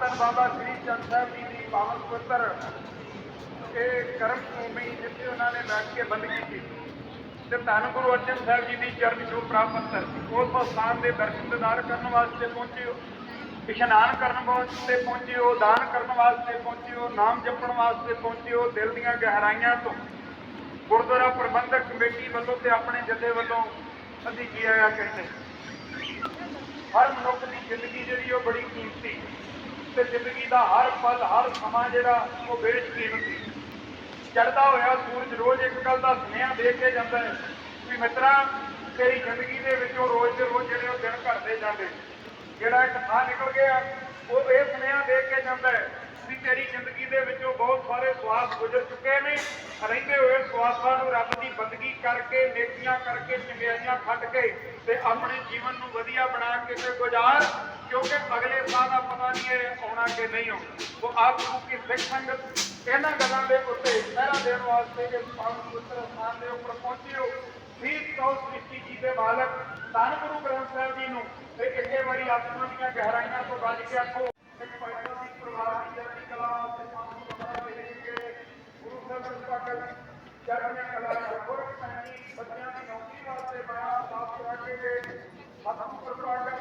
ਧੰਨ ਬਾਬਾ ਸ੍ਰੀ ਚੰਦ ਸਾਹਿਬ ਜੀ ਦੀ ਪਾਵਨ ਪੁੱਤਰ, ਇਹ ਕਰਮ ਭੂਮੀ ਜਿੱਥੇ ਉਹਨਾਂ ਨੇ ਬੈਠ ਕੇ ਬੰਦਗੀ ਕੀਤੀ। ਤੇ ਧੰਨ ਗੁਰੂ ਅਰਜਨ ਸਾਹਿਬ ਜੀ ਦੀ ਚਰਨ ਛੋਹ ਪ੍ਰਾਪਤ ਕਰਤੀ ਉਸ ਸਥਾਨ ਦੇ ਦਰਸ਼ਨ ਦਿਦਾਰ ਕਰਨ ਵਾਸਤੇ ਪਹੁੰਚੇ ਹੋ ਇਸ਼ਨਾਨ ਕਰਨ ਵਾਸਤੇ ਪਹੁੰਚੇ ਹੋ ਦਾਨ ਕਰਨ ਵਾਸਤੇ ਪਹੁੰਚੇ ਹੋ ਨਾਮ ਜਪਣ ਵਾਸਤੇ ਪਹੁੰਚੇ ਹੋ ਦਿਲ ਦੀਆਂ ਗਹਿਰਾਈਆਂ ਤੋਂ। ਗੁਰਦੁਆਰਾ ਪ੍ਰਬੰਧਕ ਕਮੇਟੀ ਵੱਲੋਂ ਤੇ ਆਪਣੇ ਜਥੇ ਵੱਲੋਂ ਅਸੀਂ ਕੀ ਆਇਆ ਕਹਿੰਦੇ? ਹਰ ਮਨੁੱਖ ਦੀ ਜ਼ਿੰਦਗੀ ਜਿਹੜੀ ਉਹ ਬੜੀ ਕੀਮਤੀ। ਤੇ ਜ਼ਿੰਦਗੀ ਦਾ ਹਰ ਪਲ, ਹਰ ਸਮਾਂ ਜਿਹੜਾ ਉਹ ਬੇਸ਼ਕੀਮਤੀ। ਚੜਦਾ ਹੋਇਆ ਸੂਰਜ ਰੋਜ਼ ਇੱਕ ਗੱਲ ਦਾ ਸੁਨੇਹਾ ਦੇ ਕੇ ਜਾਂਦਾ ਹੈ ਕਿ ਮਿੱਤਰਾ, ਤੇਰੀ ਜ਼ਿੰਦਗੀ ਦੇ ਵਿੱਚੋਂ ਰੋਜ਼ ਦੇ ਰੋਜ਼ ਜਿਹੜੇ ਉਹ ਦਿਨ ਘਟਦੇ ਜਾਂਦੇ। ਜਿਹੜਾ ਇੱਕ ਥਾਂ ਨਿਕਲ ਗਿਆ, ਉਹ ਇਹ ਸੁਨੇਹਾ ਦੇ ਕੇ ਜਾਂਦਾ ਹੈ ਤੇਰੀ ਜ਼ਿੰਦਗੀ ਦੇ ਵਿੱਚੋਂ ਬਹੁਤ ਸਾਰੇ ਸਵਾਸ ਗੁਜ਼ਰ ਚੁੱਕੇ ਨੇ। ਰਹਿੰਦੇ ਹੋਏ ਸਵਾਸਾਂ ਨੂੰ ਰੱਬ ਦੀ ਬੰਦਗੀ ਕਰਕੇ, ਨੇਕੀਆਂ ਕਰਕੇ, ਚੰਗਿਆਈਆਂ ਖੱਟ ਕੇ ਤੇ ਆਪਣੇ ਜੀਵਨ ਨੂੰ ਵਧੀਆ ਬਣਾ ਕੇ ਤੇ ਗੁਜ਼ਾਰ, ਕਿਉਂਕਿ ਅਗਲੇ ਸਾਲ ਦਾ ਪਤਾ ਨਹੀਂ ਹੈ ਆਉਣਾ ਕਿ ਨਹੀਂ ਆਉਣਾ। ਉਹ ਆਪ ਨੂੰ ਕੀ ਸਿੱਖ ਸੰਗਤ, ਇਹਨਾਂ ਗੱਲਾਂ ਦੇ ਉੱਤੇ ਪਹਿਰਾ ਦੇਣ ਵਾਸਤੇ ਇਸ ਪਾਵਨ ਪੁੱਤਰ ਸਥਾਨ ਦੇ ਉੱਪਰ ਪਹੁੰਚਿਓ ਫਿਰ ਸੀਤ ਸ੍ਰਿਸ਼ਟੀ ਜੀ ਦੇ ਮਾਲਕ ਧੰਨ ਗੁਰੂ ਗ੍ਰੰਥ ਸਾਹਿਬ ਜੀ ਨੂੰ ਤੇ ਇੱਕ ਵਾਰੀ ਆਤਮਾ ਦੀਆਂ ਗਹਿਰਾਈਆਂ ਤੋਂ ਵੱਜ ਕੇ ਆਖੋ ਪਰਿਵਾਰ ਦੀ ਚੜ੍ਹਦੀ ਕਲਾ ਤੇ ਸਾਨੂੰ ਬਖਸ਼ਾ ਦੇ ਕੇ ਗੁਰੂ ਸਾਹਿਬ ਪਾਕ ਚੜ੍ਹਦੀਆਂ ਕਲਾ ਹੋਰ ਪੈਣੀ ਬੱਚਿਆਂ ਦੀ ਨੌਕਰੀ ਵਾਸਤੇ ਬੜਾ ਸਾਥ ਕਰਾ ਹੱਥ ਉੱਪਰ ਕੇ